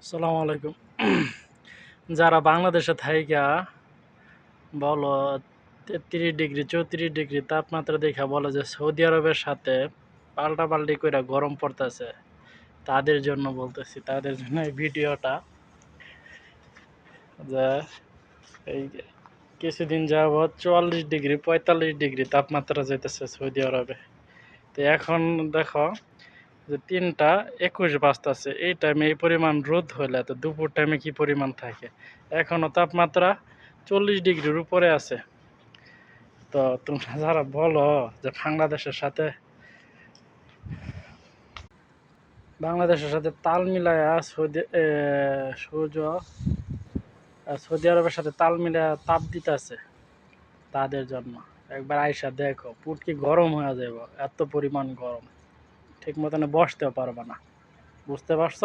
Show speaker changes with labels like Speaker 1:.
Speaker 1: আসসালামু আলাইকুম। যারা বাংলাদেশে থাইকা, বলো তেত্রিশ ডিগ্রি, চৌত্রিশ ডিগ্রি তাপমাত্রা দেখা বলে যে সৌদি আরবের সাথে পাল্টাপাল্টি করে গরম পড়তেছে, তাদের জন্য বলতেছি, তাদের জন্য এই ভিডিওটা যে এই কিছুদিন যাবৎ চুয়াল্লিশ ডিগ্রি, পঁয়তাল্লিশ ডিগ্রি তাপমাত্রা যেতেছে সৌদি আরবে। তো এখন দেখো যে তিনটা একুশ বাজতেছে এই টাইমে এই পরিমাণ রোদ হলে তো দুপুর টাইমে কি পরিমাণ থাকে? এখনও তাপমাত্রা চল্লিশ ডিগ্রির উপরে আছে। তো তোমরা যারা বলো যে বাংলাদেশের সাথে বাংলাদেশের সাথে তাল মিলায়া সৌদি সূর্য সৌদি আরবের সাথে তাল মিলায়া তাপ দিতেছে তাদের জন্য। একবার আইসা দেখো, পুটকি গরম হয়ে যাবে এত পরিমাণ গরম। ঠিক মতন বসতেও পারবে না। বুঝতে পারছ?